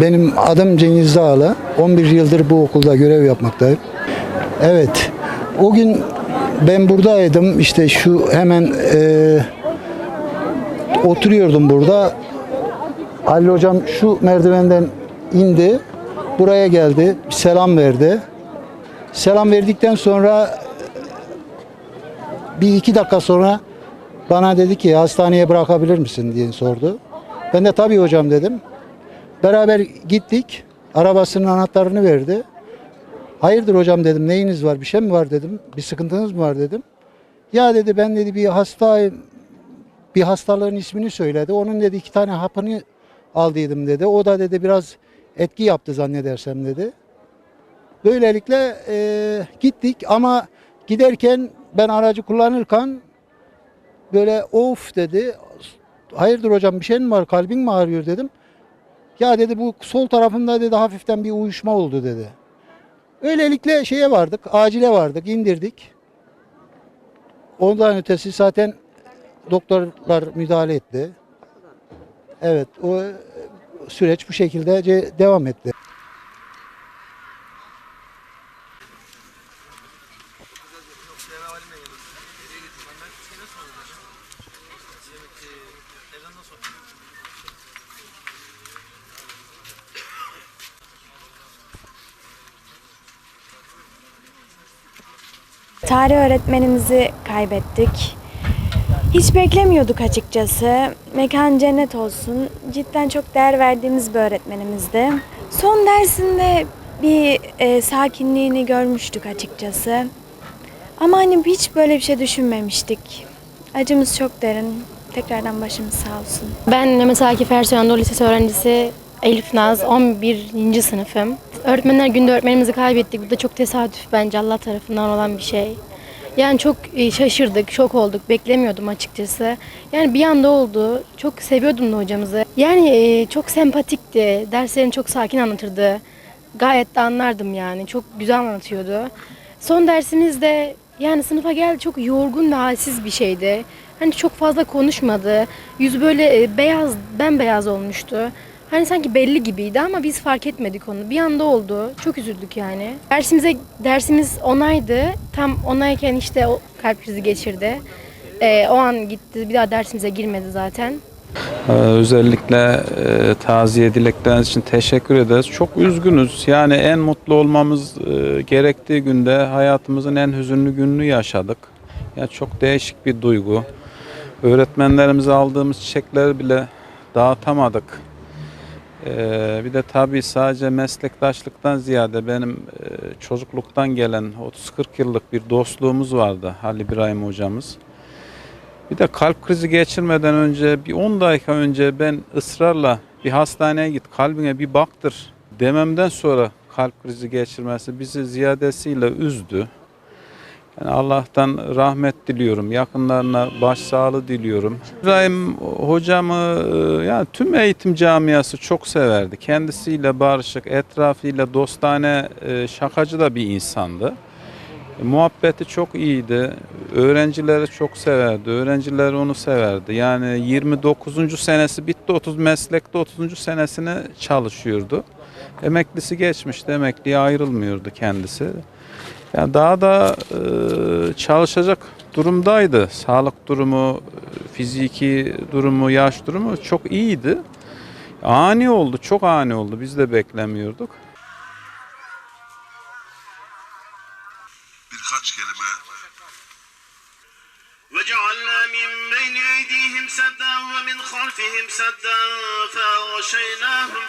Benim adım Cengiz Dağlı. 11 yıldır bu okulda görev yapmaktayım. Evet. O gün ben buradaydım. İşte şu hemen e, oturuyordum burada. Halil hocam şu merdivenden indi. Buraya geldi. Selam verdi. Selam verdikten sonra bir iki dakika sonra bana dedi ki hastaneye bırakabilir misin diye sordu. Ben de tabii hocam dedim. Beraber gittik. Arabasının anahtarını verdi. Hayırdır hocam dedim. Neyiniz var? Bir şey mi var dedim. Bir sıkıntınız mı var dedim. Ya dedi ben dedi bir hastayım. Bir hastalığın ismini söyledi. Onun dedi iki tane hapını aldıydım dedi. O da dedi biraz etki yaptı zannedersem dedi. Böylelikle e, gittik ama giderken ben aracı kullanırken böyle of dedi. Hayırdır hocam bir şey mi var kalbin mi ağrıyor dedim. Ya dedi bu sol tarafında dedi hafiften bir uyuşma oldu dedi. Öylelikle şeye vardık, acile vardık, indirdik. Ondan ötesi zaten doktorlar müdahale etti. Evet, o süreç bu şekilde devam etti. Tarih öğretmenimizi kaybettik. Hiç beklemiyorduk açıkçası. Mekan cennet olsun. Cidden çok değer verdiğimiz bir öğretmenimizdi. Son dersinde bir e, sakinliğini görmüştük açıkçası. Ama hani hiç böyle bir şey düşünmemiştik. Acımız çok derin. Tekrardan başımız sağ olsun. Ben Mehmet Akif Ersoy Anadolu Lisesi öğrencisi Elif Naz, 11. sınıfım. Öğretmenler günde öğretmenimizi kaybettik. Bu da çok tesadüf bence Allah tarafından olan bir şey. Yani çok e, şaşırdık, şok olduk. Beklemiyordum açıkçası. Yani bir anda oldu. Çok seviyordum da hocamızı. Yani e, çok sempatikti. Derslerini çok sakin anlatırdı. Gayet de anlardım yani. Çok güzel anlatıyordu. Son dersimizde yani sınıfa geldi çok yorgun ve halsiz bir şeydi. Hani çok fazla konuşmadı. Yüzü böyle e, beyaz, bembeyaz olmuştu. Hani sanki belli gibiydi ama biz fark etmedik onu. Bir anda oldu. Çok üzüldük yani. Dersimize dersimiz onaydı. Tam onayken işte o kalp krizi geçirdi. E, o an gitti. Bir daha dersimize girmedi zaten. Ee, Özellikle e, taziye dilekleriniz için teşekkür ederiz. Çok üzgünüz. Yani en mutlu olmamız e, gerektiği günde hayatımızın en hüzünlü gününü yaşadık. Yani çok değişik bir duygu. Öğretmenlerimize aldığımız çiçekleri bile dağıtamadık. Ee, bir de tabii sadece meslektaşlıktan ziyade benim e, çocukluktan gelen 30-40 yıllık bir dostluğumuz vardı Halil İbrahim hocamız. Bir de kalp krizi geçirmeden önce bir 10 dakika önce ben ısrarla bir hastaneye git kalbine bir baktır dememden sonra kalp krizi geçirmesi bizi ziyadesiyle üzdü. Yani Allah'tan rahmet diliyorum. Yakınlarına başsağlığı diliyorum. İbrahim hocamı e, yani tüm eğitim camiası çok severdi. Kendisiyle barışık, etrafıyla dostane, e, şakacı da bir insandı. E, Muhabbeti çok iyiydi. Öğrencileri çok severdi. Öğrenciler onu severdi. Yani 29. senesi bitti. 30 meslekte 30. senesini çalışıyordu. Emeklisi geçmişti. Emekliye ayrılmıyordu kendisi. Yani daha da e, çalışacak durumdaydı. Sağlık durumu, e, fiziki durumu, yaş durumu çok iyiydi. Ani oldu, çok ani oldu. Biz de beklemiyorduk. birkaç kelime وجعلنا من بين أيديهم سدا ومن خلفهم سدا فأغشيناهم